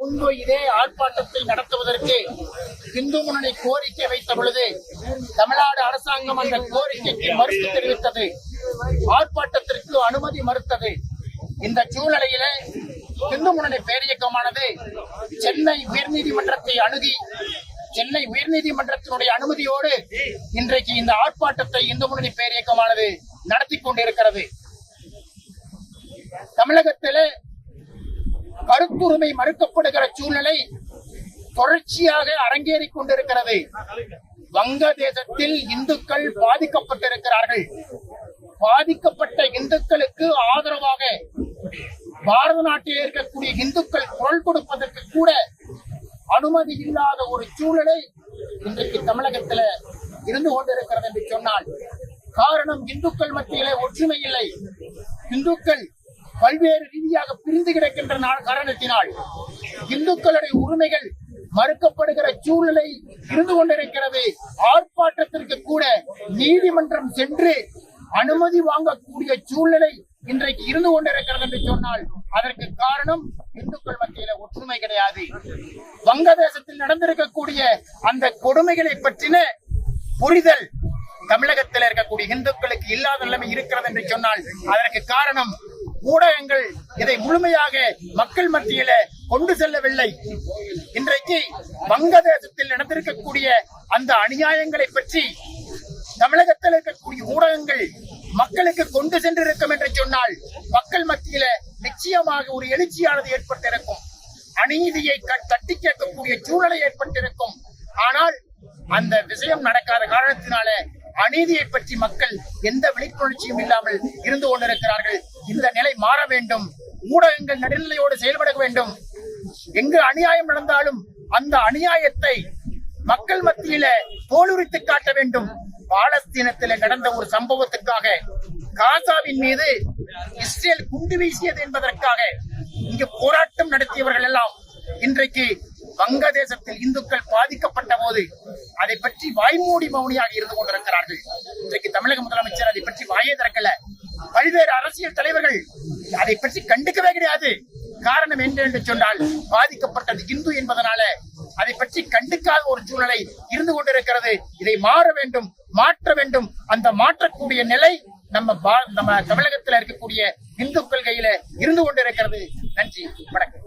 முன்பு இதே ஆர்ப்பாட்டத்தை நடத்துவதற்கு இந்து முன்னணி கோரிக்கை வைத்த பொழுது தமிழ்நாடு அரசாங்கம் அந்த கோரிக்கைக்கு மறுப்பு தெரிவித்தது. ஆர்ப்பாட்டத்திற்கு அனுமதி மறுத்தது. இந்த சூழ்நிலையில இந்து முன்னணி பேரியக்கமானது சென்னை உயர்நீதிமன்றத்தை அணுகி சென்னை உயர்நீதிமன்றத்தினுடைய அனுமதியோடு இன்றைக்கு இந்த ஆர்ப்பாட்டத்தை இந்து முன்னணி பேரியக்கமானது நடத்தி கொண்டிருக்கிறது. தமிழகத்திலே கருத்துரிமை மறுக்கப்படுகிற சூழ்நிலை தொடர்ச்சியாக அரங்கேறி கொண்டிருக்கிறது. வங்கதேசத்தில் இந்துக்கள் பாதிக்கப்பட்டிருக்கிறார்கள். பாதிக்கப்பட்ட இந்துக்களுக்கு ஆதரவாக பாரத நாட்டில் இருக்கக்கூடிய இந்துக்கள் குரல் கொடுப்பதற்கு கூட அனுமதி இல்லாத ஒரு சூழ்நிலை இன்றைக்கு தமிழகத்துல இருந்து கொண்டிருக்கிறது என்று சொன்னால். காரணம் இந்துக்கள் மத்தியிலே ஒற்றுமை இல்லை. இந்துக்கள் பல்வேறு ரீதியாக பிரிந்து கிடக்கின்ற நாள் காரணத்தினால் இந்துக்களுடைய உரிமைகள் மறுக்கப்படுகிற சூழ்நிலை இருந்து கொண்டிருக்கிறது. ஆர்ப்பாட்டத்திற்கு கூட நீதிமன்றம் சென்று அனுமதி வாங்கக்கூடிய சூழ்நிலை இன்றைக்கு இருந்து கொண்டிருக்கிறது என்று சொன்னால் அதற்கு காரணம் இந்துக்கள் மத்தியில ஒற்றுமை கிடையாது. வங்கதேசத்தில் நடந்திருக்கக்கூடிய அந்த கொடுமைகளை பற்றின புரிதல் தமிழகத்தில் இருக்கக்கூடிய இந்துக்களுக்கு இல்லாத நிலைமை இருக்கிறது என்று சொன்னால் அதற்கு காரணம் ஊடகங்கள் இதை முழுமையாக மக்கள் மத்தியில கொண்டு செல்லவில்லை. இன்றைக்கு வங்கதேசத்தில் நடந்திருக்கக்கூடிய அந்த அநியாயங்களை பற்றி தமிழகத்தில் இருக்கக்கூடிய ஊடகங்கள் மக்களுக்கு கொண்டு சென்றிருக்கும் என்று சொன்னால் மக்கள் மத்தியில நிச்சயமாக ஒரு எழுச்சியானது ஏற்பட்டிருக்கும். அநீதியை தட்டி கேட்கக்கூடிய சூழலை ஏற்பட்டிருக்கும். ஆனால் அந்த விஷயம் நடக்காத காரணத்தினால அநீதியை பற்றி மக்கள் எந்த விழிப்புணர்ச்சியும் இல்லாமல் இருந்து கொண்டிருக்கிறார்கள். இந்த நிலை மாற வேண்டும். ஊடகங்கள் நடுநிலையோடு செயல்பட வேண்டும். எங்கு அநியாயம் நடந்தாலும் அந்த அநியாயத்தை மக்கள் மத்தியில தோலுரித்து காட்ட வேண்டும். பாலஸ்தீனத்தில நடந்த ஒரு சம்பவத்துக்காக காசாவின் மீது இஸ்ரேல் குண்டு வீசியது என்பதற்காக இங்கு போராட்டம் நடத்தியவர்கள் எல்லாம் இன்றைக்கு வங்கதேசத்தில் இந்துக்கள் பாதிக்கப்பட்ட போது அதை பற்றி வாய்மூடி மௌனியாக இருந்து கொண்டிருக்கிறார்கள். இன்றைக்கு தமிழக முதலமைச்சர் அதை பற்றி வாயே திறக்கல. பல்வேறு அரசியல் தலைவர்கள் அதை பற்றி கண்டுக்கவே கிடையாது. காரணம் என்ன என்று சொன்னால் பாதிக்கப்பட்டது இந்து என்பதனால அதை பற்றி கண்டுக்காத ஒரு சூழ்நிலை இருந்து கொண்டிருக்கிறது. இதை மாற வேண்டும் மாற்ற வேண்டும். அந்த மாற்றக்கூடிய நிலை நம்ம பா- நம்ம தமிழகத்தில் இருக்கக்கூடிய இந்து கொள்கையில இருந்து கொண்டிருக்கிறது. நன்றி வணக்கம்.